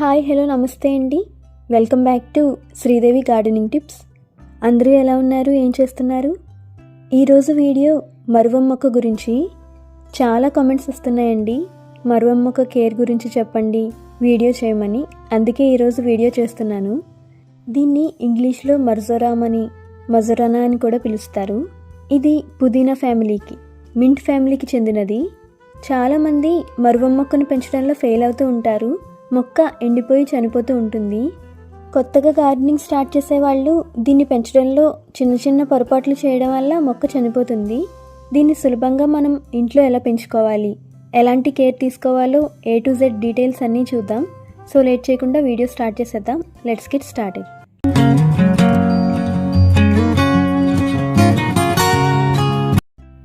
Hi hello నమస్తే అండి. Welcome back to Sridevi gardening tips. అందరూ ఎలా ఉన్నారు? ఏం చేస్తున్నారు? ఈరోజు వీడియో మరువమ్మక్క గురించి. చాలా కామెంట్స్ వస్తున్నాయండి. మరువమ్మక్క కేర్ గురించి చెప్పండి వీడియో చేయమని. అందుకే ఈరోజు వీడియో చేస్తున్నాను. దీన్ని ఇంగ్లీష్లో మర్జోరామ్ అని మజొరానా అని కూడా పిలుస్తారు. ఇది పుదీనా ఫ్యామిలీకి మింట్ ఫ్యామిలీకి చెందినది. చాలామంది మరువమ్మక్కను పెంచడంలో ఫెయిల్ అవుతూ ఉంటారు. మొక్క ఎండిపోయి చనిపోతూ ఉంటుంది. కొత్తగా గార్డెనింగ్ స్టార్ట్ చేసే వాళ్ళు దీన్ని పెంచడంలో చిన్న చిన్న పొరపాట్లు చేయడం వల్ల మొక్క చనిపోతుంది. దీన్ని సులభంగా మనం ఇంట్లో ఎలా పెంచుకోవాలి? ఎలాంటి కేర్ తీసుకోవాలో ఏ టు జెడ్ డీటెయిల్స్ అన్నీ చూద్దాం. సో లేట్ చేయకుండా వీడియో స్టార్ట్ చేసేద్దాం. లెట్స్ గెట్ స్టార్ట్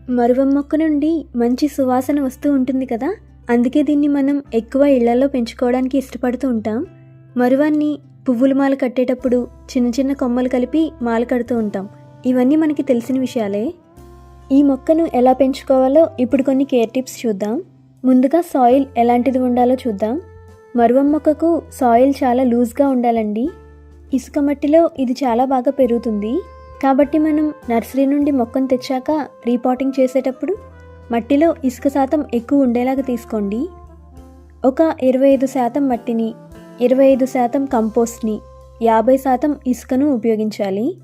మరువం మొక్క నుండి మంచి సువాసన వస్తూ ఉంటుంది కదా? అందుకే దీన్ని మనం ఎక్కువ ఇళ్ళలో పెంచుకోవడానికి ఇష్టపడుతూ ఉంటాం. మరువాన్ని పువ్వుల మాల కట్టేటప్పుడు చిన్న చిన్న కొమ్మలు కలిపి మాల కడుతూ ఉంటాం. ఇవన్నీ మనకి తెలిసిన విషయాలే. ఈ మొక్కను ఎలా పెంచుకోవాలో ఇప్పుడు కొన్ని కేర్ టిప్స్ చూద్దాం. ముందుగా సాయిల్ ఎలాంటిది ఉండాలో చూద్దాం. మరువం మొక్కకు సాయిల్ చాలా లూజ్గా ఉండాలండి. ఇసుక మట్టిలో ఇది చాలా బాగా పెరుగుతుంది. కాబట్టి మనం నర్సరీ నుండి మొక్కను తెచ్చాక రీపాటింగ్ చేసేటప్పుడు మట్టిలో ఇసుక శాతం ఎక్కువ ఉండేలాగా తీసుకోండి. ఒక ఇరవై ఐదు శాతం మట్టిని ఇరవై ఐదు శాతం కంపోస్ట్ని యాభై శాతం ఇసుకను ఉపయోగించాలి.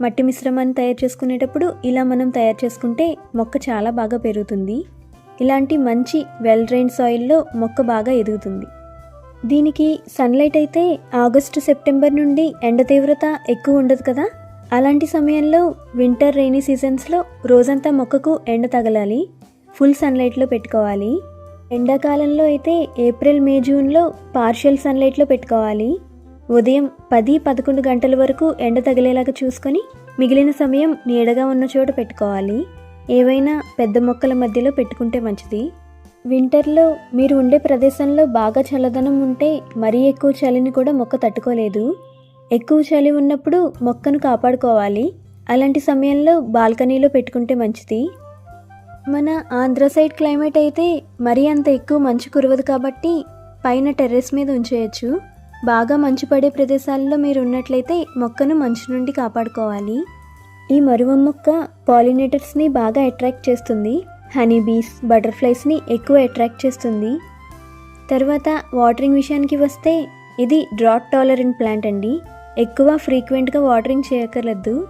మట్టి మిశ్రమాన్ని తయారు చేసుకునేటప్పుడు ఇలా మనం తయారు చేసుకుంటే మొక్క చాలా బాగా పెరుగుతుంది. ఇలాంటి మంచి వెల్ డ్రైన్ సాయిల్లో మొక్క బాగా ఎదుగుతుంది. దీనికి సన్లైట్ అయితే ఆగస్టు సెప్టెంబర్ నుండి ఎండ తీవ్రత ఎక్కువ ఉండదు కదా? అలాంటి సమయంలో వింటర్ రైనీ సీజన్స్లో రోజంతా మొక్కకు ఎండ తగలాలి. ఫుల్ సన్లైట్లో పెట్టుకోవాలి. ఎండాకాలంలో అయితే ఏప్రిల్ మే జూన్లో పార్షియల్ సన్లైట్లో పెట్టుకోవాలి. ఉదయం పది పదకొండు గంటల వరకు ఎండ తగిలేలాగా చూసుకొని మిగిలిన సమయం నీడగా ఉన్న చోట పెట్టుకోవాలి. ఏవైనా పెద్ద మొక్కల మధ్యలో పెట్టుకుంటే మంచిది. వింటర్లో మీరు ఉండే ప్రదేశంలో బాగా చల్లదనం ఉంటే మరీ ఎక్కువ చలిని కూడా మొక్క తట్టుకోలేదు. ఎక్కువ చలి ఉన్నప్పుడు మొక్కను కాపాడుకోవాలి. అలాంటి సమయంలో బాల్కనీలో పెట్టుకుంటే మంచిది. మన ఆంధ్ర సైడ్ క్లైమేట్ అయితే మరీ అంత ఎక్కువ మంచు కురవదు కాబట్టి పైన టెర్రస్ మీద ఉంచేయచ్చు. బాగా మంచు పడే ప్రదేశాల్లో మీరు ఉన్నట్లయితే మొక్కను మంచు నుండి కాపాడుకోవాలి. ఈ మరువం మొక్క పాలినేటర్స్ని బాగా అట్రాక్ట్ చేస్తుంది. హనీ బీస్ బటర్ఫ్లైస్ని ఎక్కువ అట్రాక్ట్ చేస్తుంది. తర్వాత వాటరింగ్ విషయానికి వస్తే ఇది డ్రాట్ టాలరెంట్ ప్లాంట్ అండి. ఎక్కువ ఫ్రీక్వెంట్గా వాటరింగ్ చేయక్కర్లేదు.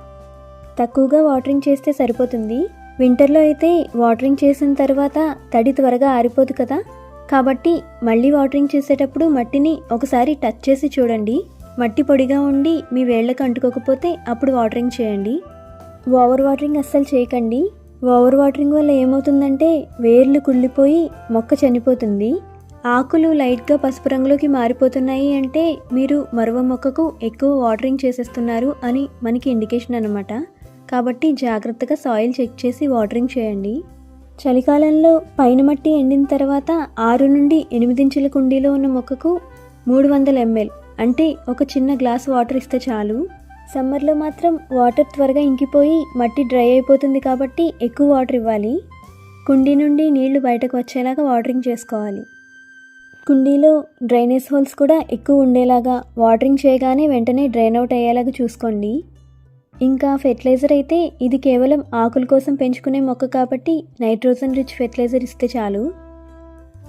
తక్కువగా వాటరింగ్ చేస్తే సరిపోతుంది. వింటర్లో అయితే వాటరింగ్ చేసిన తర్వాత తడి త్వరగా ఆరిపోదు కదా? కాబట్టి మళ్ళీ వాటరింగ్ చేసేటప్పుడు మట్టిని ఒకసారి టచ్ చేసి చూడండి. మట్టి పొడిగా ఉండి మీ వేళ్ళకు అంటుకోకపోతే అప్పుడు వాటరింగ్ చేయండి. ఓవర్ వాటరింగ్ అస్సలు చేయకండి. ఓవర్ వాటరింగ్ వల్ల ఏమవుతుందంటే వేర్లు కుళ్ళిపోయి మొక్క చనిపోతుంది. ఆకులు లైట్గా పసుపు రంగులోకి మారిపోతున్నాయి అంటే మీరు మరువ మొక్కకు ఎక్కువ వాటరింగ్ చేసేస్తున్నారు అని మనకి ఇండికేషన్ అనమాట కాబట్టి జాగ్రత్తగా సాయిల్ చెక్ చేసి వాటరింగ్ చేయండి. చలికాలంలో పైన మట్టి ఎండిన తర్వాత ఆరు నుండి ఎనిమిది ఇంచుల కుండీలో ఉన్న మొక్కకు మూడు వందల ఎంఎల్ అంటే ఒక చిన్న గ్లాస్ వాటర్ ఇస్తే చాలు. సమ్మర్లో మాత్రం వాటర్ త్వరగా ఇంకిపోయి మట్టి డ్రై అయిపోతుంది కాబట్టి ఎక్కువ వాటర్ ఇవ్వాలి. కుండీ నుండి నీళ్ళు బయటకు వచ్చేలాగా వాటరింగ్ చేసుకోవాలి. కుండీలో డ్రైనేజ్ హోల్స్ కూడా ఎక్కువ ఉండేలాగా వాటరింగ్ చేయగానే వెంటనే డ్రైన్ అవుట్ అయ్యేలాగా చూసుకోండి. ఇంకా ఫెర్టిలైజర్ అయితే ఇది కేవలం ఆకుల కోసం పెంచుకునే మొక్క కాబట్టి నైట్రోజన్ రిచ్ ఫెర్టిలైజర్ ఇస్తే చాలు.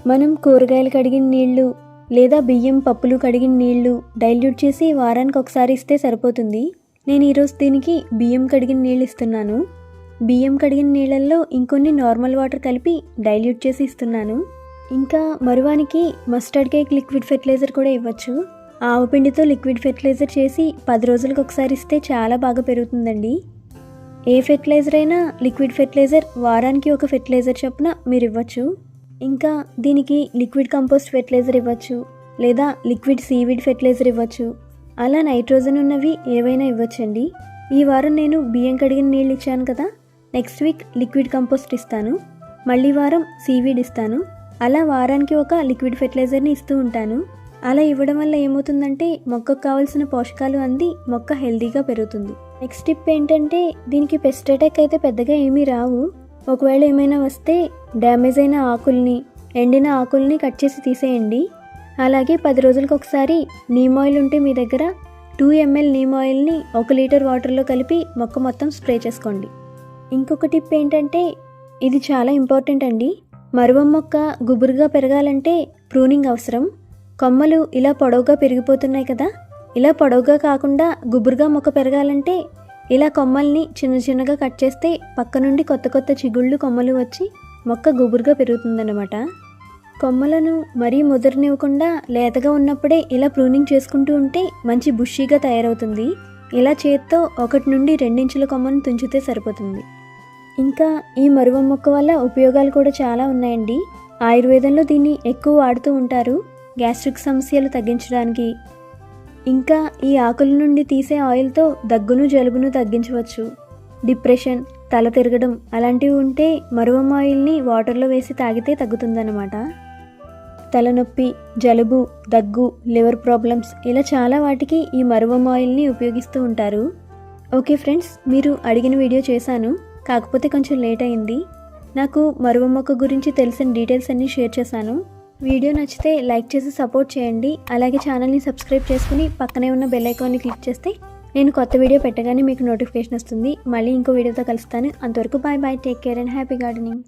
మనం కూరగాయలు కడిగిన నీళ్ళు లేదా బియ్యం పప్పులు కడిగిన నీళ్ళు డైల్యూట్ చేసి వారానికి ఒకసారి ఇస్తే సరిపోతుంది. నేను ఈరోజు దీనికి బియ్యం కడిగిన నీళ్ళు ఇస్తున్నాను. బియ్యం కడిగిన నీళ్ళల్లో ఇంకొన్ని నార్మల్ వాటర్ కలిపి డైల్యూట్ చేసి ఇస్తున్నాను. ఇంకా మరువానికి మస్టర్డ్ కేక్ లిక్విడ్ ఫెర్టిలైజర్ కూడా ఇవ్వచ్చు. ఆవు పిండితో లిక్విడ్ ఫెర్టిలైజర్ చేసి పది రోజులకు ఒకసారి ఇస్తే చాలా బాగా పెరుగుతుందండి. ఏ ఫెర్టిలైజర్ అయినా లిక్విడ్ ఫెర్టిలైజర్ వారానికి ఒక ఫెర్టిలైజర్ చొప్పున మీరు ఇవ్వచ్చు. ఇంకా దీనికి లిక్విడ్ కంపోస్ట్ ఫెర్టిలైజర్ ఇవ్వచ్చు లేదా లిక్విడ్ సీవిడ్ ఫెర్టిలైజర్ ఇవ్వచ్చు. అలా నైట్రోజన్ ఉన్నవి ఏవైనా ఇవ్వచ్చండి. ఈ వారం నేను బియ్యం కడిగిన నీళ్ళు ఇచ్చాను కదా నెక్స్ట్ వీక్ లిక్విడ్ కంపోస్ట్ ఇస్తాను. మళ్ళీ వారం సీవీడ్ ఇస్తాను. అలా వారానికి ఒక లిక్విడ్ ఫెర్టిలైజర్ని ఇస్తూ ఉంటాను. అలా ఇవ్వడం వల్ల ఏమవుతుందంటే మొక్కకు కావాల్సిన పోషకాలు అంది మొక్క హెల్తీగా పెరుగుతుంది. నెక్స్ట్ టిప్ ఏంటంటే దీనికి పెస్ట్ అటాక్ అయితే పెద్దగా ఏమీ రావు. ఒకవేళ ఏమైనా వస్తే డ్యామేజ్ అయిన ఆకుల్ని ఎండిన ఆకుల్ని కట్ చేసి తీసేయండి. అలాగే పది రోజులకు ఒకసారి నీమ్ ఆయిల్ ఉంటే మీ దగ్గర టూ ఎంఎల్ నీమ్ ఆయిల్ని ఒక లీటర్ వాటర్లో కలిపి మొక్క మొత్తం స్ప్రే చేసుకోండి. ఇంకొక టిప్ ఏంటంటే ఇది చాలా ఇంపార్టెంట్ అండి. మరువ మొక్క గుబురుగా పెరగాలంటే ప్రూనింగ్ అవసరం. కొమ్మలు ఇలా పొడవుగా పెరిగిపోతున్నాయి కదా? ఇలా పొడవుగా కాకుండా గుబురుగా మొక్క పెరగాలంటే ఇలా కొమ్మల్ని చిన్న చిన్నగా కట్ చేస్తే పక్క నుండి కొత్త కొత్త చిగుళ్ళు కొమ్మలు వచ్చి మొక్క గుబురుగా పెరుగుతుందన్నమాట. కొమ్మలను మరీ ముదరనివ్వకుండా లేతగా ఉన్నప్పుడే ఇలా ప్రూనింగ్ చేసుకుంటూ ఉంటే మంచి బుషీగా తయారవుతుంది. ఇలా చేత్తో ఒకటి నుండి రెండించుల కొమ్మను తుంచితే సరిపోతుంది. ఇంకా ఈ మరువ మొక్క వల్ల ఉపయోగాలు కూడా చాలా ఉన్నాయండి. ఆయుర్వేదంలో దీన్ని ఎక్కువ వాడుతూ ఉంటారు. గ్యాస్ట్రిక్ సమస్యలు తగ్గించడానికి. ఇంకా ఈ ఆకుల నుండి తీసే ఆయిల్తో దగ్గును జలుబును తగ్గించవచ్చు. డిప్రెషన్ తల తిరగడం అలాంటివి ఉంటే మరువం ఆయిల్ని వాటర్లో వేసి తాగితే తగ్గుతుందన్నమాట. తలనొప్పి జలుబు దగ్గు లివర్ ప్రాబ్లమ్స్ ఇలా చాలా వాటికి ఈ మరువం ఆయిల్ని ఉపయోగిస్తూ ఉంటారు. ఓకే ఫ్రెండ్స్ మీరు అడిగిన వీడియో చేశాను. కాకపోతే కొంచెం లేట్ అయింది. నాకు మరువ మొక్క గురించి తెలిసిన డీటెయిల్స్ అన్నీ షేర్ చేశాను. వీడియో నచ్చితే లైక్ చేసి సపోర్ట్ చేయండి. అలాగే ఛానల్ని సబ్స్క్రైబ్ చేసుకుని పక్కనే ఉన్న బెల్ ఐకాన్ని క్లిక్ చేస్తే నేను కొత్త వీడియో పెట్టగానే మీకు నోటిఫికేషన్ వస్తుంది. మళ్ళీ ఇంకో వీడియోతో కలుస్తాను. అంతవరకు bye bye take care and happy gardening